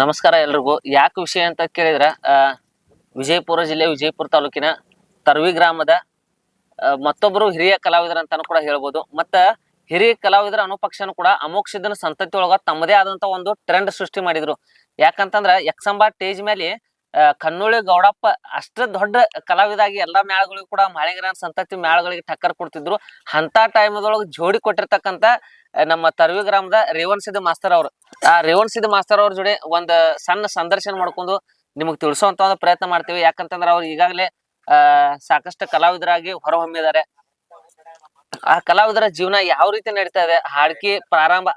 ನಮಸ್ಕಾರ ಎಲ್ರಿಗೂ. ಯಾಕೆ ವಿಷಯ ಅಂತ ಕೇಳಿದ್ರೆ ವಿಜಯಪುರ ಜಿಲ್ಲೆ, ವಿಜಯಪುರ ತಾಲೂಕಿನ ತರ್ವಿ ಗ್ರಾಮದ ಮತ್ತೊಬ್ಬರು ಹಿರಿಯ ಕಲಾವಿದರ ಅಂತಾನು ಕೂಡ ಹೇಳ್ಬೋದು. ಮತ್ತು ಹಿರಿಯ ಕಲಾವಿದರ ಅನುಪಕ್ಷನು ಕೂಡ ಅಮೋಕ್ಷದನ ಸಂತತಿ ತಮ್ಮದೇ ಆದಂತ ಒಂದು ಟ್ರೆಂಡ್ ಸೃಷ್ಟಿ ಮಾಡಿದ್ರು. ಯಾಕಂತಂದ್ರೆ ಯಕ್ಷಂಬಾ ಟೇಜ್ ಮೇಲೆ ಕನ್ನೋಳಿ ಗೌಡಪ್ಪ ಅಷ್ಟ ದೊಡ್ಡ ಕಲಾವಿದಾಗಿ ಎಲ್ಲಾ ಮೇಳಗಳಿಗೂ ಕೂಡ ಮಾಳಿಂಗರಾಯನ ಸಂತತಿ ಮೇಳಗಳಿಗೆ ಟಕ್ಕರ್ ಕೊಡ್ತಿದ್ರು. ಅಂತ ಟೈಮದೊಳಗೆ ಜೋಡಿ ಕೊಟ್ಟಿರ್ತಕ್ಕಂತ ನಮ್ಮ ತರ್ವಿ ಗ್ರಾಮದ ರೇವಣ್ ಸಿದ್ದ ಮಾಸ್ತರ್ ಅವರು. ಆ ರೇವಣ್ ಸಿದ್ದ ಮಾಸ್ತರ್ ಅವ್ರ ಜೋಡಿ ಒಂದ್ ಸಣ್ಣ ಸಂದರ್ಶನ ಮಾಡ್ಕೊಂಡು ನಿಮಗ್ ತಿಳಿಸುವಂತ ಒಂದು ಪ್ರಯತ್ನ ಮಾಡ್ತೀವಿ. ಯಾಕಂತಂದ್ರ ಅವ್ರು ಈಗಾಗಲೇ ಸಾಕಷ್ಟು ಕಲಾವಿದರಾಗಿ ಹೊರಹೊಮ್ಮಿದ್ದಾರೆ ಆ ಕಲಾವಿದರ ಜೀವನ ಯಾವ ರೀತಿ ನಡೀತಾ ಇದೆ ಹಾಡ್ಕಿ ಪ್ರಾರಂಭ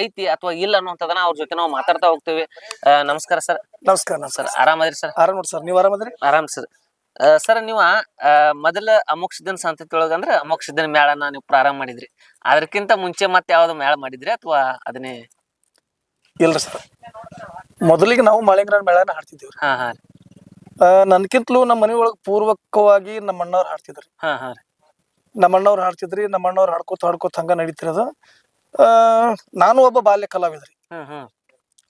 ಐತಿ ಅಥವಾ ಇಲ್ಲ ಅನ್ನುವಂಥದ್ದನ್ನ ಅವ್ರ ಜೊತೆ ನಾವು ಮಾತಾಡ್ತಾ ಹೋಗ್ತೀವಿ. ನಮಸ್ಕಾರ ಸರ್. ನಮಸ್ಕಾರ ಸರ್ ಆರಾಮದ್ರಿ ಸರ್? ಆರಾಮ್ ನೋಡಿ ಸರ್ ನೀವು ಆರಾಮದ್ರಿ? ಆರಾಮ್ ಸರ್. ಸರ್ ನೀವ ಮೊದಲ ಅಮೋಕ್ಷ ದಿನ ಸಂತತಿ ಒಳಗ ಅಂದ್ರೆ ಅಮೋಕ್ಷ ದಿನ ಮೇಳನ ನೀವು ಪ್ರಾರಂಭ ಮಾಡಿದ್ರಿ. ಅದಕ್ಕಿಂತ ಮುಂಚೆ ಮತ್ತೆ ಯಾವ್ದು ಮೇಳ ಮಾಡಿದ್ರಿ ಅಥವಾ ಅದನ್ನೇ? ಇಲ್ರಿ ಸರ್. ಮೊದಲಿಗೆ ನಾವು ಮಾಳಿಂಗರಾಯನ ಮೇಳನ ಹಾಡ್ತಿದ್ದೀವ್ರಿ. ಹಾ ಹಾ ನನ್ಕಿಂತಲೂ ನಮ್ಮ ಮನೆ ಒಳಗ್ ಪೂರ್ವಕವಾಗಿ ನಮ್ಮ ಅಣ್ಣವ್ರು ಹಾಡ್ತಿದ್ರು. ಹಾ ಹಾ ರೀ. ನಮ್ಮ ಅಣ್ಣವ್ರು ಹಾಡ್ತಿದ್ರಿ ನಮ್ಮ ಅಣ್ಣವ್ರು ಹಾಡ್ಕೋತ ಹಾಡ್ಕೋತ ಹಂಗ ನಡೀತಿರೋದು. ನಾನು ಒಬ್ಬ ಬಾಲ್ಯ ಕಲಾವಿದ್ರಿ.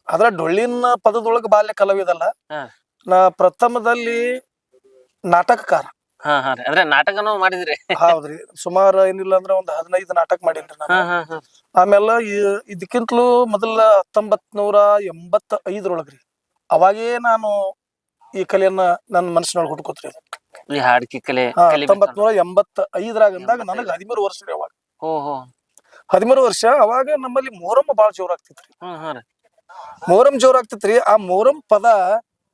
ಆದ್ರ ಅದ್ರ ಡೊಳ್ಳಿನ ಪದದೊಳಗ ಬಾಲ್ಯ ಕಲಾವಿದಲ್ಲ. ನಾ ಪ್ರಥಮದಲ್ಲಿ ನಾಟಕಕಾರ. ಅಂದ್ರೆ ನಾಟಕನೂ ಮಾಡಿದ್ರಿ. ಹೌದ್ರಿ. ಸುಮಾರು ಏನಿಲ್ಲ ಅಂದ್ರೆ ಒಂದ್ ಹದಿನೈದು ನಾಟಕ ಮಾಡಿನ್ರಿ ನಾನು. ಆಮೇಲೆ ಇದಕ್ಕಿಂತಲೂ ಮೊದಲ ಹತ್ತೊಂಬತ್ ನೂರ ಎಂಬತ್ತ ಐದರೊಳಗ್ರಿ ಅವಾಗೇ ನಾನು ಈ ಕಲೆಯನ್ನ ನನ್ನ ಮನಸ್ಸಿನೊಳಗೆ ಹುಟ್ಕೋತ್ರಿ. ಈ ಹಾಡ್ಕಿ ಕಲೆ ಹಾ, ಹತ್ತೊಂಬತ್ ನೂರ ಎಂಬತ್ತ ಐದರಾಗ ಅಂದಾಗ ನನಗೆ ಹದಿಮೂರು ವರ್ಷ ರೀ ಅವಾಗ. ಹೋ ಹೋ. ಹದಿಮೂರು ವರ್ಷ ಅವಾಗ ನಮ್ಮಲ್ಲಿ ಮೊಹರಂ ಬಾಳ ಜೋರ್ ಆಗ್ತಿತ್ರಿ. ಹಾ ರೀ. ಮೊಹರಂ ಜೋರಾಗ್ತಿತ್ರಿ ಆ ಮೋರಂ ಪದ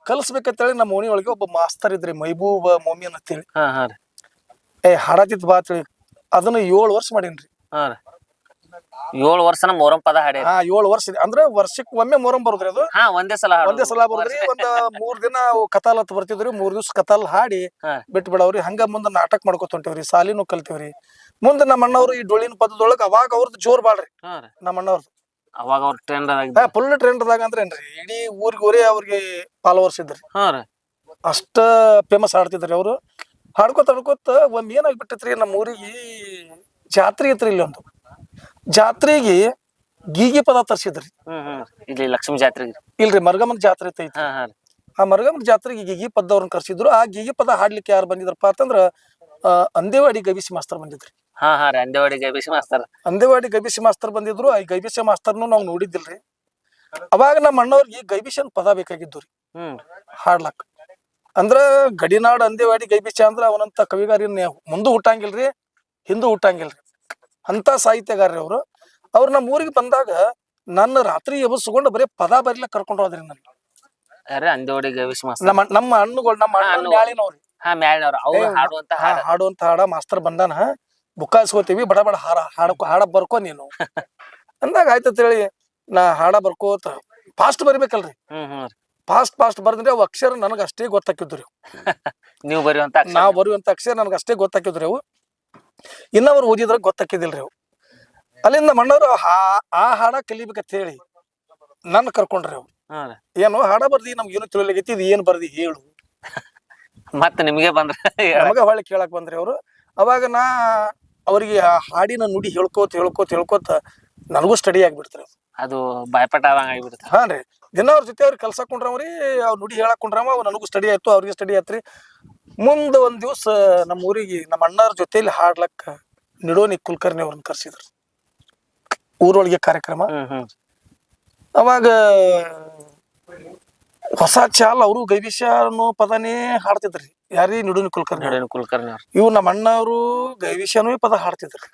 ಕಲಿಸ್ಬೇಕಂತೇಳಿ ನಮ್ಮ ಓಣಿ ಒಳಗೆ ಒಬ್ಬ ಮಾಸ್ತರ್ ಇದ್ರಿ ಮೈಬೂಬ್ ಮೊಮಿನ್ ಅಂತೇಳಿ. ಹಾ ಹಾ ರೀ. ಏ ಹಾಡತಿತ್ ಬಾ ಅಂತೇಳಿ ಅದನ್ನ ಏಳು ವರ್ಷ ಮಾಡೀನ್ರಿ. ಹಾ ರೀ. ಏಳು ವರ್ಷನ ಮೊರಂ ಪದ ಹಾಡಿ ಆ ಏಳು ವರ್ಷ ಇದೆ. ಅಂದ್ರೆ ವರ್ಷಕ್ಕೆ ಒಮ್ಮೆ ಮೊರಂ ಬರುದ್ರಿ ಅದು? ಹಾ ಒಂದೇ ಸಲ ಹಾಡೋದು. ಒಂದೇ ಸಲ ಬರುದ್ರಿ. ಒಂದ್ ಮೂರ್ ದಿನ ಅವು ಕತಾಲ್ ಹತ್ ಬರ್ತಿದ್ರಿ. ಮೂರ್ ದಿವ್ಸ ಕತಾಲ್ ಹಾಡಿ ಹಾ. ಬಿಟ್ಟು ಬಿಡವ್ರಿ. ಹಂಗ ಮುಂದ ನಾಟಕ ಮಾಡ್ಕೊತ ಹೊಂಟಿವ್ರಿ. ಸಾಲಿನೂ ಕಲ್ತೀವ್ರಿ. ಮುಂದ ನಮ್ಮ ಅಣ್ಣವ್ರು ಈ ಡೊಳ್ಳಿನ ಪದದೊಳಗ ಅವಾಗ ಅವ್ರದ್ದು ಜೋರ್ ಬಾಳ್ರಿ. ಹಾ ರೀ. ನಮ್ಮ ಅಣ್ಣವ್ರದ್ದು ಅವಾಗ ಅವ್ರ ಟ್ರೆಂಡ್ ಆಗಿದ್ದ ಫುಲ್ ಟ್ರೆಂಡ್ದಾಗ ಅಂದ್ರೆ ಏನ್ರಿ? ಇಡೀ ಊರಿಗೆ ಊರೇ ಅವ್ರಿಗೆ ಫಾಲೋವರ್ಸ್ ಇದ್ರಿ. ಹಾ ರೀ. ಅಷ್ಟ ಫೇಮಸ್ ಹಾಡ್ತಿದ್ರಿ ಅವ್ರು. ಹಾಡ್ಕೋತ ಹಾಡ್ಕೋತ ಒಂದ್ ಏನಾಗ್ಬಿಟ್ಟಿತ್ರಿ? ನಮ್ಮ ಊರಿಗೆ ಜಾತ್ರೆ ಐತ್ರಿ ಇಲ್ಲಿ ಒಂದು. ಜಾತ್ರೆಗೆ ಗೀಗಿ ಪದ ತರ್ಸಿದ್ರಿ. ಇಲ್ಲಿ ಲಕ್ಷ್ಮೀ ಜಾತ್ರೆಗೆ. ಇಲ್ರಿ ಮರ್ಗಮ್ಮನ ಜಾತ್ರೆ ಐತಿ ಆ ಮರಗಮ್ಮನ ಜಾತ್ರೆಗೆ ಗೀಗಿ ಪದವ್ರನ್ನ ಕರ್ಸಿದ್ರು. ಆ ಗೀಗಿ ಪದ ಹಾಡ್ಲಿಕ್ಕೆ ಯಾರು ಬಂದಿದ್ರಪ್ಪ ಅಂತಂದ್ರ ಅಂದೇವಾಡಿ ಗವಿಸಿ ಮಾಸ್ತರ್ ಬಂದಿದ್ರಿ. ಹಾ ಹಾ ರೀ ಅಂದೇವಾಡಿ ಗವಿಸಿ ಮಾಸ್ತರ್. ಅಂದೇವಾಡಿ ಗವಿಸಿ ಮಾಸ್ತರ್ ಬಂದಿದ್ರು. ಆ ಗವಿಸಿ ಮಾಸ್ತರ್ನು ನಾವು ನೋಡಿದ್ದಿಲ್ರಿ. ಅವಾಗ ನಮ್ಮ ಅಣ್ಣವ್ರಿಗೆ ಗೈಬಿಷನ್ ಪದ ಬೇಕಾಗಿದ್ದು ರೀ. ಹಾಡ್ಲಕ್. ಅಂದ್ರ ಗಡಿನಾಡ್ ಅಂದೇವಾಡಿ ಗೈಬಿಸಿ ಅಂದ್ರ ಅವನಂತ ಕವಿಗಾರಿನ ಮುಂದೂ ಹುಟ್ಟಂಗಿಲ್ರಿ ಹಿಂದೂ ಹುಟ್ಟಂಗಿಲ್ರಿ. ಅಂತ ಸಾಹಿತ್ಯಗಾರ್ರಿ ಅವರು. ಅವ್ರು ನಮ್ಮ ಊರಿಗೆ ಬಂದಾಗ ನನ್ನ ರಾತ್ರಿ ಎಬಸ್ಕೊಂಡು ಬರೀ ಪದ ಬರಿಲಕ್ ಕರ್ಕೊಂಡು ಹೋದ್ರಿ ನನ್ನ. ನಮ್ಮ ನಮ್ಮ ಹಣ್ಣುಗಳು ನಮ್ಮ. ಮ್ಯಾಳಿನವ್ರಿ ಹಾ ಅವ್ರು ಹಾಡುವಂತ ಹಾಡ. ಹಾಡುವಂತ ಹಾಡ ಮಾಸ್ತರ್ ಬಂದಾನ. ಬುಕ್ಕಾಸ್ಕೋತೀವಿ ಬಡ ಬಡ ಹಾಡ ಹಾಡಕ್ ಹಾಡ ಬರ್ಕೋ ನೀನು. ಅಂದಾಗ ಆಯ್ತು ಹೇಳಿ ನಾ ಹಾಡ ಬರ್ಕೋತ ಫಾಸ್ಟ್ ಬರಿಬೇಕಲ್ರಿ. ಫಾಸ್ಟ್ ಫಾಸ್ಟ್ ಬರ್ದ್ರೆ ಅವು ಅಕ್ಷರ ನನಗೆ ಅಷ್ಟೇ ಗೊತ್ತಾಕಿದ್ರಿ ನೀವು ಬರೆಯುವಂತ ನಾವು ಬರೆಯುವಂತ ಅಕ್ಷರ ನನಗೆ ಅಷ್ಟೇ ಗೊತ್ತಾಕಿದ್ರಿ ಅವು. ಇನ್ನವ್ರು ಓದಿದ್ರ ಗೊತ್ತಾಕಿದಿಲ್ರಿ ಅವು. ಅಲ್ಲಿಂದ ಮಣ್ಣವ್ರು ಆ ಹಾಡ ಕಲಿಬೇಕಂತ ಹೇಳಿ ನನ್ನ ಕರ್ಕೊಂಡ್ರಿ ಅವು. ಹಾ ರೀ. ಏನು ಹಾಡ ಬರ್ದಿ ನಮ್ಗೆ ಏನು ತಿಳಿಲಿಗೈತಿ ಇದು ಏನು ಬರ್ದಿ ಹೇಳು. ಮತ್ತೆ ನಿಮಗೆ ಬಂದ್ರೆ ನಮಗೆ ಹೊಳ್ಳಿ ಕೇಳಕ್ ಬಂದ್ರಿ ಅವರು. ಅವಾಗ ನಾ ಅವರಿಗೆ ಆ ಹಾಡಿನ ನುಡಿ ಹೇಳ್ಕೋತ ಹೇಳ್ಕೋತ ಹೇಳ್ಕೋತ ನನಗೂ ಸ್ಟಡಿ ಆಗ್ಬಿಡ್ತ್ರಿ ಅದು. ಭಯಪಟ್ಟ ಆಗಿಬಿಡುತ್ತೆ ಹಾ ರೀ ದಿನ ಅವ್ರ ಜೊತೆ ಅವ್ರಿಗೆ ಕಲ್ಸಕ್ ಕುಂಡ್ರವ್ರಿ ಅವ್ರ ನುಡಿ ಹೇಳಕ್ ಕುಂಡ್ರವ ಅವ್ ನನಗೂ ಸ್ಟಡಿ ಆಯ್ತು ಅವ್ರಿಗೆ ಸ್ಟಡಿ ಆಯ್ತ್ರಿ. ಮುಂದ ಒಂದು ದಿವ್ಸ ನಮ್ಮ ಊರಿಗೆ ನಮ್ಮ ಅಣ್ಣವ್ರ ಜೊತೆಲಿ ಹಾಡ್ಲಕ್ಕ ನಿಡೋನಿ ಕುಲಕರ್ಣಿ ಅವ್ರನ್ನ ಕರ್ಸಿದ್ರು. ಊರೊಳಗೆ ಕಾರ್ಯಕ್ರಮ. ಅವಾಗ ಹೊಸ ಚಾಲ್ ಅವರು ಗವಿಷ ಅನ್ನೋ ಪದನೇ ಹಾಡ್ತಿದ್ರಿ. ಯಾರೀ ನಿಡೋನಿ ಕುಲಕರ್ಣಿ ನಿಡೋನಿ ಕುಲಕರ್ಣಿ ಅವ್ರು. ಇವ್ ನಮ್ಮ ಅಣ್ಣವರು ಗವಿಷನೂ ಪದ ಹಾಡ್ತಿದ್ರು.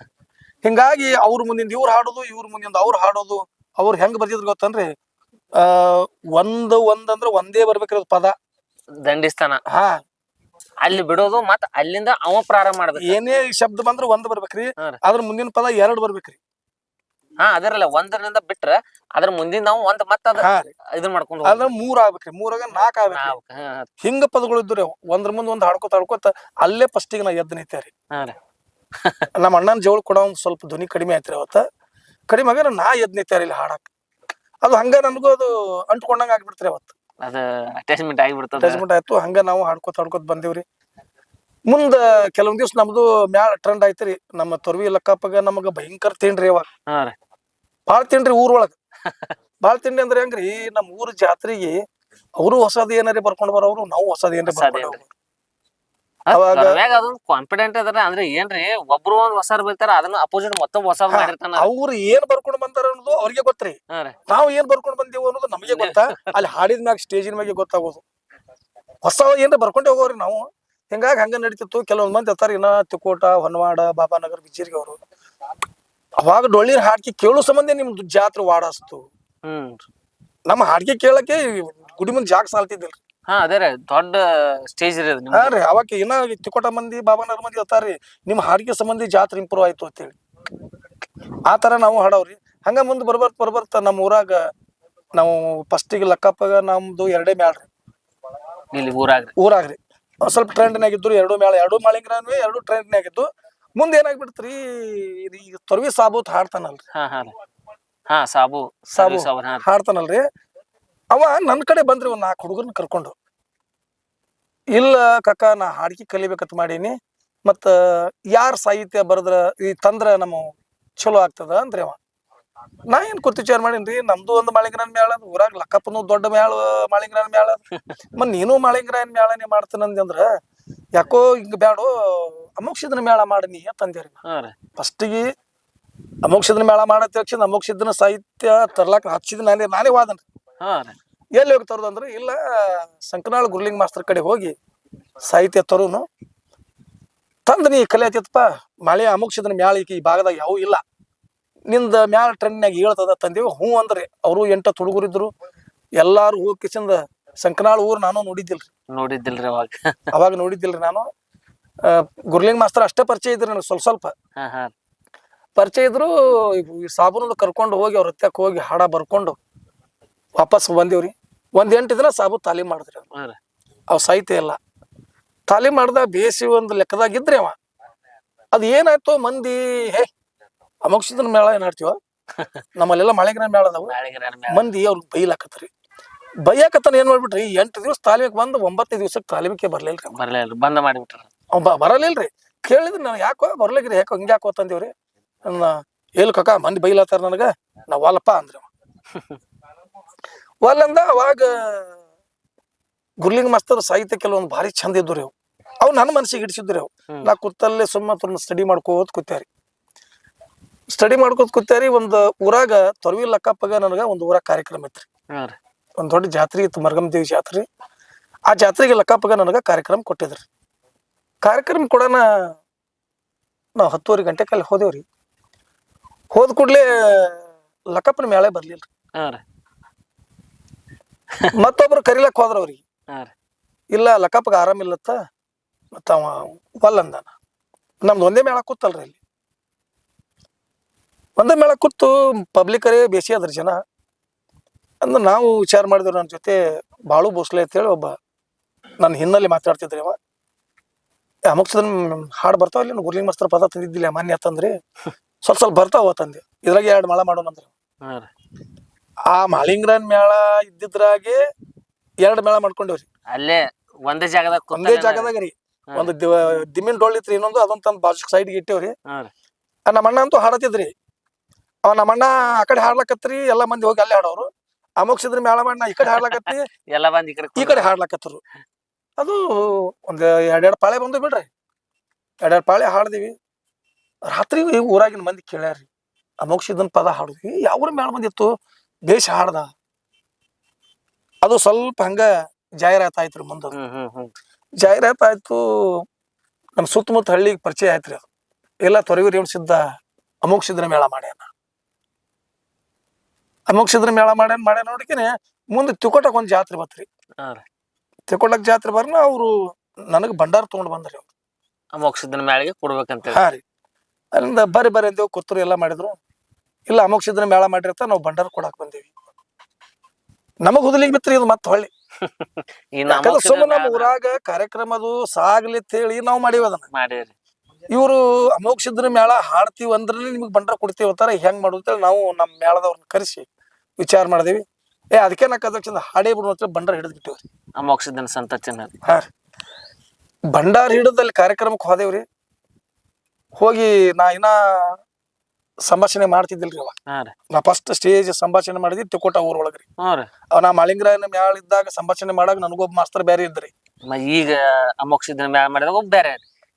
ಹಿಂಗಾಗಿ ಅವ್ರ ಮುಂದಿಂದ ಇವ್ರು ಹಾಡೋದು ಇವ್ರ ಮುಂದಿಂದ ಅವ್ರು ಹಾಡೋದು ಅವ್ರು ಹೆಂಗ್ ಬರ್ತಿದ್ರು ಗೊತ್ತನ್ರಿ? ಆ ಒಂದ್ ಒಂದಂದ್ರೆ ಒಂದೇ ಬರ್ಬೇಕಿರೋದು ಪದ. ದಂಡಿಸ್ತಾನ ಹಾ ಅಲ್ಲಿ ಬಿಡೋದು ಮತ್ತ ಅಲ್ಲಿಂದ ಅವ ಪ್ರಾರಂಭ ಮಾಡ್ಬೇಕು. ಏನೇ ಶಬ್ದ ಬಂದ್ರ ಒಂದ್ ಬರ್ಬೇಕ್ರಿ ಹಾ ರೀ. ಅದ್ರ ಮುಂದಿನ ಪದ ಎರಡ್ ಬರ್ಬೇಕ್ರಿ. ಹಾ ಅದರಲ್ಲ ಒಂದರಿಂದ ಬಿಟ್ರ ಅದ್ರ ಮುಂದಿನ ನಾವು ಒಂದ್ ಮತ್ತ ಅದ ಹಾ ರೀ. ಇದನ್ ಮಾಡ್ಕೊಂಡು ಅದ್ರ ಮೂರ್ ಆಗ್ಬೇಕ್ರಿ ಮೂರಾಗ ನಾಲ್ಕ್ ಆಗ್ಬೇಕ್ರಿ ಹಿಂಗ ಪದಗಳು ಇದ್ರಿ. ಒಂದ್ರ ಮುಂದ್ ಒಂದ್ ಹಾಡ್ಕೋತ ಹಾಡ್ಕೋತ ಅಲ್ಲೇ ಫಸ್ಟಿಗೆ ನಾ ಎದ್ದು ನಿಂತೆ ರೀ. ಹಾ ರೀ. ನಮ್ಮ ಅಣ್ಣನ ಜವಳ ಕೊಡ ಒಂದ್ ಸ್ವಲ್ಪ ಧ್ವನಿ ಕಡಿಮೆ ಆಯ್ತ್ರಿ ಅವತ್ತ. ಕಡಿಮೆ ಆಗ ನಾ ಎದ್ದು ನಿಂತೆ ಇಲ್ಲಿ ಹಾಡಕ್. ಅದು ಹಂಗ ನನಗೂ ಅದು ಅಂಟ್ಕೊಂಡಂಗ ಆಗ್ಬಿಡ್ತ್ರಿ ಅವತ್ತು. ಅದ ಅಟ್ಯಾಚ್ಮೆಂಟ್ ಆಗಿಬಿಡ್ತದೆ. ಅಟ್ಯಾಚ್ಮೆಂಟ್ ಆಯ್ತು ಹಂಗ ನಾವು ಹಾಡ್ಕೋತ ಹಾಡ್ಕೋತ ಬಂದೇವ್ರಿ. ಮುಂದ ಕೆಲವೊಂದ್ ದಿವ್ಸ ನಮ್ದು ಮ್ಯಾಲ ಟ್ರೆಂಡ್ ಆಯ್ತ್ರಿ. ನಮ್ಮ ತೊರ್ವಿ ಲಕ್ಕಪ್ಪಗ ನಮಗ ಭಯಂಕರ ತಿಂಡ್ರಿ ಅವಾಗ ಹಾ ರೀ. ಬಾಳ ತಿಂಡ್ರಿ ಊರೊಳಗ ಬಾಳ್ ತಿಂಡಿ ಅಂದ್ರೆ ಹೆಂಗ್ರಿ ನಮ್ಮ ಊರ್ ಜಾತ್ರೆಗೆ ಅವರು ಹೊಸದ್ ಏನಾರ ಬರ್ಕೊಂಡ್ ಬರೋರು ನಾವು ಹೊಸದ್ ಏನಾರ ಬರ್ಕೊಂಡ್? ಹೋಗೋರು. ಕಾನ್ಫಿಡೆಂಟ್ ಅದಾರ ಅಂದ್ರೆ ಏನ್ರಿ ಒಬ್ರು ಒಂದ್ ಹೊಸ ಬೀಳ್ತಾರ ಅದನ್ನ ಅಪೋಸಿಟ್ ಮತ್ತೊಬ್ಬ ಹೊಸ ಮಾಡಿರ್ತಾನ. ಅವ್ರು ಏನ್ ಬರ್ಕೊಂಡ್ ಬಂದಾರ ಅನ್ನೋದು ಅವ್ರಿಗೆ ಗೊತ್ತ್ರಿ. ನಾವ್ ಏನ್ ಬರ್ಕೊಂಡ್ ಬಂದೇವು ಅನ್ನೋದು ನಮಗೆ ಗೊತ್ತಾ. ಅಲ್ಲಿ ಹಾಡಿದ ಮ್ಯಾಗ ಸ್ಟೇಜಿನ ಮ್ಯಾಗೆ ಗೊತ್ತಾಗೋದು. ಹೊಸ ಏನ್ರ ಬರ್ಕೊಂಡೆ ಹೋಗೋರಿ ನಾವು. ಹಿಂಗಾಗಿ ಹಂಗ ನಡೀತಿತ್ತು. ಕೆಲವೊಂದ್ ಮಂದಿ ಇರ್ತಾರ ಇನ್ನ ತಿಕೋಟ ಹೊನ್ನವಾಡ ಬಾಬಾನಗರ್ ಬಿಜ್ಜಿರ್ಗಿ ಅವರು. ಅವಾಗ ಡೊಳ್ಳಿನ ಹಾಡ್ಕಿ ಕೇಳೋ ಸಂಬಂಧ ನಿಮ್ದು ಜಾತ್ರೆ ವಾಡಸ್ತು ಹ್ಮ್ ನಮ್ಮ ಹಾಡ್ಕಿ ಕೇಳಕ್ಕೆ ಗುಡಿ ಮುಂದ್ ಜಾಗ ಸಾಲ್ತಿದ್ದಿಲ್ರಿ. ಹಾ ಅದೇ ರೀ ದೊಡ್ಡ ಸ್ಟೇಜ್ ರೀ ಅದು ಹಾ ರೀ ಅವಾಗ ಇನ್ನ ತಿಕೋಟ ಮಂದಿ ಬಾಬಾನವ್ರ ಮಂದಿ ಹೇಳ್ತಾರ್ರಿ ನಿಮ್ ಹಾಡಿಗೆ ಸಂಬಂಧಿ ಜಾತ್ರೆ ಇಂಪ್ರೂವ್ ಆಯ್ತು ಅಂತೇಳಿ. ಆ ತರ ನಾವು ಹಾಡವ್ರಿ. ಹಂಗ ಮುಂದ್ ಬರ್ಬರ್ತ ಬರ್ಬರ್ತ ನಮ್ಮ ಊರಾಗ ನಾವು ಫಸ್ಟಿಗೆ ಲಕ್ಕಪ್ಪಗ ನಮ್ದು ಎರಡೇ ಮ್ಯಾಳ್ರಿ ಇಲ್ಲಿ ಊರಾಗ್ರಿ. ಒಂದ್ ಸ್ವಲ್ಪ ಟ್ರೆಂಡ್ನಾಗ ಆಗಿದ್ರು ಎರಡು ಮೇಳ ಎರಡು ಮಾಳಿಂಗ್ರನ್ವಿ ಎರಡು ಟ್ರೆಂಡ್ನಾಗ ಇದ್ದು ಮುಂದೆ ಏನಾಗ್ಬಿಡ್ತ್ರಿ ಇದು ಈ ತೊರ್ವಿ ಸಾಬೂತ್ ಹಾಡ್ತಾನಲ್ರಿ. ಹಾ ಹಾ ರೀ. ಹಾ ಸಾಬು ಸಾಬು ಸಾಬು ಹಾ ರೀ. ಹಾಡ್ತಾನಲ್ರಿ. ಅವ ನನ್ನ ಕಡೆ ಬಂದ್ರಿ ಒಂದ್ ನಾಲ್ಕು ಹುಡುಗರ್ನ ಕರ್ಕೊಂಡು. ಇಲ್ಲ ಕಕ್ಕ ನಾ ಹಾಡ್ಕಿ ಕಲಿಬೇಕಂತ ಮಾಡೀನಿ. ಮತ್ತ ಯಾರ ಸಾಹಿತ್ಯ ಬರೆದ್ರ ಈ ತಂದ್ರ ನಮ್ಮ ಚಲೋ ಆಗ್ತದ ಅಂದ್ರಿ ಅವ. ನಾ ಏನ್ ಕೂತ್ ವಿಚಾರ ಮಾಡೀನ್ರಿ ನಮ್ದು ಒಂದು ಮಾಳಿಂಗ್ರನ್ ಮ್ಯಾಳ ಊರಾಗ ಲಕ್ಕಪ್ಪನು ದೊಡ್ಡ ಮ್ಯಾಳ ಮಾಳಿಂಗ್ರನ್ ಮ್ಯಾಳ. ಮತ್ ನೀನು ಮಾಳಿಂಗ್ರನ್ ಮ್ಯಾಳನೇ ಮಾಡ್ತಾನಂದಿ ಅಂದ್ರ ಯಾಕೋ ಹಿಂಗ ಬ್ಯಾಡು ಅಮೋಕ್ಷದನ ಮೇಳ ಮಾಡನಿ ಅಂತಂದೇರಿ ಫಸ್ಟಿಗೆ ಅಮೋಕ್ಷದನ ಮೇಳ ಮಾಡತ್ತ ತಕ್ಷಣ ಅಮೋಕ್ಷದನ ಸಾಹಿತ್ಯ ತರ್ಲಾಕ ಹಚ್ಚಿದ ನಾನೇ ನಾನೇ ವಾದನ್ರಿ ಎಲ್ಲಿ ಹೋಗಿ ತರೋದು ಅಂದ್ರೆ ಇಲ್ಲ ಸಂಕನಾಳ್ ಗುರ್ಲಿಂಗ್ ಮಾಸ್ತರ್ ಕಡೆ ಹೋಗಿ ಸಾಹಿತ್ಯ ತರುನು. ತಂದ್ ನೀ ಕಲಿಯತ್ತಿತ್ತಪ್ಪ ಮಳೆ ಅಮೋಕ್ಷದನ ಮ್ಯಾಳ ಈಕಿ ಈ ಭಾಗದಾಗ ಯಾವ ಇಲ್ಲ. ನಿಂದ ಮ್ಯಾಲ ಟ್ರೆಂಡ್ನಾಗ ಹೇಳ್ತದ ತಂದೆವು ಹ್ಞೂ ಅಂದ್ರೆ ಅವರು ಎಂಟ ಹುಡುಗರಿದ್ರು ಎಲ್ಲಾರು ಹೋಗಿ ಕಿಸಿಂದ ಸಂಕನಾಳ್ ಊರ್ ನಾನು ನೋಡಿದ್ದಿಲ್ರಿ. ನೋಡಿದ್ದಿಲ್ರಿ ಅವಾಗ. ಅವಾಗ ನೋಡಿದ್ದಿಲ್ರಿ ನಾನು. ಗುರ್ಲಿಂಗ್ ಮಾಸ್ತರ್ ಅಷ್ಟೇ ಪರಿಚಯ ಇದ್ರಿ ನನಗೆ ಸ್ವಲ್ಪ ಸ್ವಲ್ಪ. ಪರಿಚಯ ಇದ್ರು ಈ ಸಾಬೂನು ಕರ್ಕೊಂಡು ಹೋಗಿ ಅವ್ರ ಹತ್ಯಕ್ಕೆ ಹೋಗಿ ಹಾಡ ಬರ್ಕೊಂಡು ವಾಪಸ್ ಬಂದೇವ್ರಿ. ಒಂದ್ ಎಂಟು ದಿನ ಸಾಬು ತಾಲೀಮ್ ಮಾಡಿದ್ರಿ ಅವ್ರು. ಹಾ ರೀ. ಅವ್ ಸಾಹಿತ್ಯ ಎಲ್ಲ. ತಾಲೀಮ್ ಮಾಡ್ದ ಬೇಸಿ ಒಂದು ಲೆಕ್ಕದಾಗ ಇದ್ರಿ ಅವ. ಅದ್ ಏನಾಯ್ತು ಮಂದಿ ಹೇ ಅಮೋಕ್ಷದ ಮೇಳ ಏನ್ ಆಡ್ತೀವ ನಮ್ಮಲ್ಲೆಲ್ಲ ಮಳೆಗಿನ ಮೇಳ ಅದಾವು. ನಾಳೆಗೆ ಮೇಳ. ಮಂದಿ ಅವ್ರಿಗೆ ಬೈಲಾಕತ್ರಿ. ಬೈಯಾಕತ್ತಾನ ಏನ್ ಮಾಡ್ಬಿಟ್ರಿ? ಎಂಟು ದಿವಸ ತಾಲೀಮಿಗೆ ಬಂದು ಒಂಬತ್ತೈದು ದಿವ್ಸಕ್ಕೆ ತಾಲೀಮಿಗೆ ಬರ್ಲಿಲ್ರಿ ಅವ. ಬರ್ಲಿಲ್ಲ ಬಂದ ಮಾಡಿಬಿಟ್ರ. ಅವ ಬ- ಬರಲಿಲ್ರಿ. ಕೇಳಿದ್ರಿ ನಾನು ಯಾಕೋ ಬರ್ಲಿಕ್ರಿ ಯಾಕೋ ಹಿಂಗೆ ಯಾಕೋ ತಂದೇವ್ರಿ. ನನ್ನ ಎಲ್ ಕಕ್ಕ ಮಂದಿ ಬೈಲಾತಾರ ನನಗ? ನಾವ್ ವಾಲಪ್ಪ ಅಂದ್ರಿ ಅವ. ವಾಲ್ ಅಂದ ಅವಾಗ ಗುರ್ಲಿಂಗ್ ಮಾಸ್ತರ್ ಸಾಹಿತ್ಯ ಕೆಲವೊಂದು ಭಾರಿ ಚಂದ ಇದ್ದು ರೀ ಅವು. ಅವು ನನ್ನ ಮನಸ್ಸಿಗೆ ಹಿಡಿಸಿದ್ರಿ ಅವು. ನಾ ಕೂತಲ್ಲೇ ಸುಮ್ಮನೆ ಸ್ಟಡಿ ಮಾಡ್ಕೋತ ಕೂತ್ಯಾರಿ. ಸ್ಟಡಿ ಮಾಡ್ಕೋತ ಕೂತ್ಯಾರಿ ಒಂದು ಊರಾಗ ತೊರವಿ ಲಕ್ಕಪ್ಪಗ ನನಗ ಒಂದು ಊರಾಗ ಕಾರ್ಯಕ್ರಮ ಇತ್ರಿ. ಹಾ ರೀ. ಒಂದ್ ದೊಡ್ಡ ಜಾತ್ರೆ ಇತ್ತು ಮರಗಮ್ ದೇವಿ ಜಾತ್ರೆ. ಆ ಜಾತ್ರೆಗೆ ಲಕ್ಕಪ್ಪಗ ನನಗ ಕಾರ್ಯಕ್ರಮ ಕೊಟ್ಟಿದ್ರಿ ಕಾರ್ಯಕ್ರಮ ಕೂಡ ನಾವು ಹತ್ತುವರೆ ಗಂಟೆ ಅಲ್ಲಿ ಹೋದೇವ್ರಿ ಹೋದ ಕೂಡ್ಲೆ ಲಕ್ಕಪ್ಪನ ಮೇಳೆ ರೀ. ಮತ್ತೊಬ್ರು ಕರಿಲಕ್ ಹೋದ್ರ ಅವ್ರಿಗೆ. ಇಲ್ಲ ಲಕ್ಕಪ್ಪಗ ಆರಾಮಿಲ್ಲತ್ತ ಮತ್ತ ಅವ ಒಲ್ಲ ಅಂದಾನ. ನಮ್ದು ಒಂದೇ ಮೇಳ ಕೂತಲ್ರಿ ಅಲ್ಲಿ. ಒಂದೇ ಮೇಳ ಕೂತು ಪಬ್ಲಿಕರೇ ಬೇಸಿ ಅದ್ರ ಜನ. ಅಂದ್ರೆ ನಾವು ವಿಚಾರ ಮಾಡಿದ್ರು ನನ್ನ ಜೊತೆ ಬಾಳು ಭೋಸ್ಲೆ ಅಂತೇಳಿ ಒಬ್ಬ ನನ್ನ ಹಿನ್ನೆಲೆ ಮಾತಾಡ್ತಿದ್ರಿ ಅವ ಅಮುಕ್ಸದನ್ ಹಾಡು ಬರ್ತಾವ ಇಲ್ಲಿ ಗುರ್ಲಿಂಗ್ ಮಸ್ತ್ರ ಪದ ತಂದಿದ್ದಿಲ್ಲ ಮಾನ್ಯ ತಂದ್ರಿ. ಸ್ವಲ್ಪ ಸ್ವಲ್ಪ ಬರ್ತಾವ ತಂದೆ. ಇದ್ರಾಗ ಎರಡು ಮಳೆ ಮಾಡೋಣ ಅಂದ್ರೆ ಹಾ ರೀ. ಆ ಮಾಳಿಂಗ್ರನ್ ಮೇಳ ಇದ್ದಿದ್ರಾಗೆ ಎರಡು ಮೇಳ ಮಾಡ್ಕೊಂಡೇವ್ರಿ. ಅಲ್ಲೇ ಒಂದೇ ಜಾಗದಾಗ ಒಂದೇ ಜಾಗದಾಗ ರೀ. ಒಂದು ದಿಮ್ಮಿನ ಡೊಳ್ಳು ಇತ್ರಿ ಇನ್ನೊಂದು ಅದೊಂದ್ ತಂದ್ ಬಾಜು ಸೈಡ್ಗೆ ಇಟ್ಟೇವ್ರಿ. ನಮ್ಮ ಅಣ್ಣ ಅಂತೂ ಹಾಡತಿದ್ರಿ. ಅವ ನಮ್ಮ ಅಣ್ಣ ಆ ಕಡೆ ಹಾಡ್ಲಕತ್ರಿ ಎಲ್ಲಾ ಮಂದಿ ಹೋಗಿ ಅಲ್ಲೇ ಹಾಡೋರು. ಅಮೋಕ್ಷದ್ರ ಮೇಳ ಮಾಡಿ ನಾ ಈ ಕಡೆ ಹಾಡ್ಲಕತ್ತಿ ಎಲ್ಲ ಮಂದಿ ಈ ಕಡೆ ಹಾಡ್ಲಕತ್ತರು ಅದು ಒಂದ್ ಎರಡೆರಡು ಪಾಳೆ ಬಂದು ಬಿಡ್ರಿ. ಎರಡೆರಡು ಪಾಳೆ ಹಾಡ್ದಿವಿ. ರಾತ್ರಿ ಊರಾಗಿನ ಮಂದಿ ಕೇಳ್ಯಾರ್ರಿ. ಅಮೋಕ್ಷದನ್ ಪದ ಹಾಡಿದ್ವಿ. ಯಾವ ಮೇಳ ಬಂದಿತ್ತು. ಬೇಷ್ ಹಾಡ್ದ. ಅದು ಸ್ವಲ್ಪ ಹಂಗ ಜಾಹೀರಾತ್ ಆಯ್ತ್ರಿ ಮುಂದೆ ಜಾಹೀರಾತ್ ಆಯ್ತು ನಮ್ಮ ಸುತ್ತಮುತ್ತ ಹಳ್ಳಿಗೆ ಪರಿಚಯ ಆಯ್ತ್ರಿ ಅದು. ಎಲ್ಲ ತೊರವಿ ಸಿದ್ದ ಅಮೋಕ್ಷಿದ್ರ ಮೇಳ ಮಾಡ್ಯಾನ. ಅಮೋಕ್ಷಿದ್ರ ಮೇಳ ಮಾಡ್ಯಾನ ಮಾಡ್ಯಾನ ನೋಡಿಕೆನೆ ಮುಂದೆ ತಿಕೋಟಕ್ ಒಂದ್ ಜಾತ್ರೆ ಬತ್ರಿ. ತಿಕೋಟಕ್ ಜಾತ್ರೆ ಬರ್ನ ಅವ್ರು ನನಗ್ ಭಂಡಾರ ತಗೊಂಡ್ ಬಂದ್ರಿ ಅವ್ರು. ಅಮೋಕ್ಷದನ ಮ್ಯಾಳಿಗೆ ಕೊಡ್ಬೇಕಂತ ಹಾ ರೀ. ಅಲ್ಲಿಂದ ಬರ್ರಿ ಬರ್ರಿ ಅಂತೇವ್ ಕೂತ್ರು ಎಲ್ಲ ಮಾಡಿದ್ರು. ಇಲ್ಲ ಅಮೋಕ್ಷಿದ್ರ ಮೇಳ ಮಾಡಿರ್ತಾ ನಾವು ಭಂಡಾರ ಕೊಡಾಕ್ ಬಂದೇವಿ. ನಮಗ್ ಹುದಲಿಗೆ ಬಿತ್ರಿ ಇದು ಮತ್ತೆ ಹೊಳ್ಳಿ. ಸುಮ್ ಸುಮ್ಮನೆ ನಮ್ಮ ಊರಾಗ ಊರಾಗ ಕಾರ್ಯಕ್ರಮದು ಸಾಗ್ಲಿ ಅಂತ ಹೇಳಿ ನಾವು ಮಾಡಿವಿ ಅದನ್ನ. ಮಾಡೀರಿ ಇವರು ಅಮೋಕ್ಷಿದ್ರ ಮೇಳ ಹಾಡ್ತೀವಿ ಅಂದ್ರೆ ನಿಮ್ಗೆ ಭಂಡಾರ ಕೊಡ್ತೀವಿ ಅಂತಾರ ಹೆಂಗ್ ಮಾಡುತ್ತೇಳಿ ನಾವು ನಮ್ಮ ಮೇಳದವ್ರನ್ನ ಕರೆಸಿ ವಿಚಾರ ಮಾಡಿದೇವಿ. ಏ ಅದಕ್ಕೆ ನಾ ಕದಕ್ಷಿಂದ ಹಾಡೇ ಬಿಡು ಅಂತ ಬಂಡಾರ ಹಿಡಿದು ಬಿಟ್ಟಿವ್ರಿ. ಅಮೋಕ್ಷದನ ಸಂತ ಚಿನ್ನ. ಹಾ ಭಂಡಾರ ಹಿಡಿದಲ್ಲಿ ಕಾರ್ಯಕ್ರಮಕ್ಕೆ ಹೋದೇವ್ರಿ. ಹೋಗಿ ನಾ ಇನ್ನ ಸಂಭಾಷಣೆ ಮಾಡ್ತಿದ್ದಿಲ್ರಿ ಅವ. ನಾ ಫಸ್ಟ್ ಸ್ಟೇಜ್ ಸಂಭಾಷಣೆ ಮಾಡಿದ್ವಿ ತಿಕೋಟ ಊರೊಳಗ್ರಿ. ಒಳಗ್ರಿ ಅವ ನಾ ಮಾಳಿಂಗರಾಯನ ಮ್ಯಾಳ ಇದ್ದಾಗ ಸಂಭಾಷಣೆ ಮಾಡಾಗ ನನಗೊಬ್ಬ ಮಾಸ್ತರ್ ಬೇರೆ ಇದ್ರಿ. ಈಗ ಅಮೋಕ್ಷದ ಮ್ಯಾಲ ಮಾಡಿದಾಗ ಒಬ್ಬ ಬೇರೆ